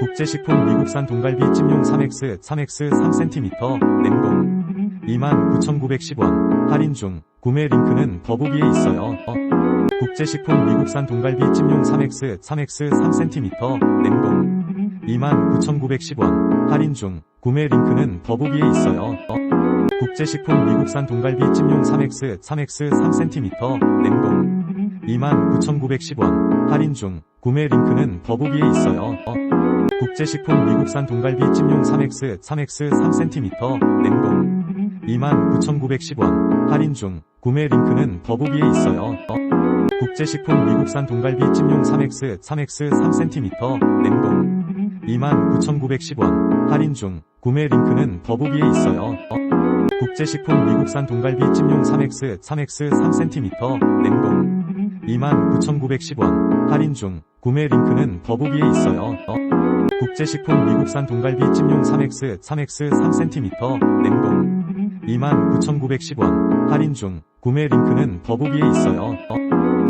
국제식품 미국산 동갈비 찜용 3X 3X 3cm 냉동 29,910원 할인 중 구매 링크는 더보기에 있어요. 어. 국제식품 미국산 동갈비 찜용 3X 3X 3cm 냉동 29,910원 할인 중 구매 링크는 더보기에 있어요. 어. 국제식품 미국산 동갈비 찜용 3X 3X 3cm 냉동 29,910원 할인 중 구매 링크는 더보기에 있어요. 어. 국제식품 미국산 동갈비 찜용 3X 3X 3cm 냉동 29,910원 할인 중 구매 링크는 더보기에 있어요. 어. 국제식품 미국산 동갈비 찜용 3X 3X 3cm 냉동 29,910원 할인 중 구매 링크는 더보기에 있어요. 어. 국제식품 미국산 동갈비 찜용 3X 3X 3cm 냉동 29,910원 할인 중 구매 링크는 더보기에 있어요. 어. 국제식품 미국산 동갈비 찜용 3X 3X 3cm 냉동 29,910원 할인 중 구매 링크는 더보기에 있어요. 어.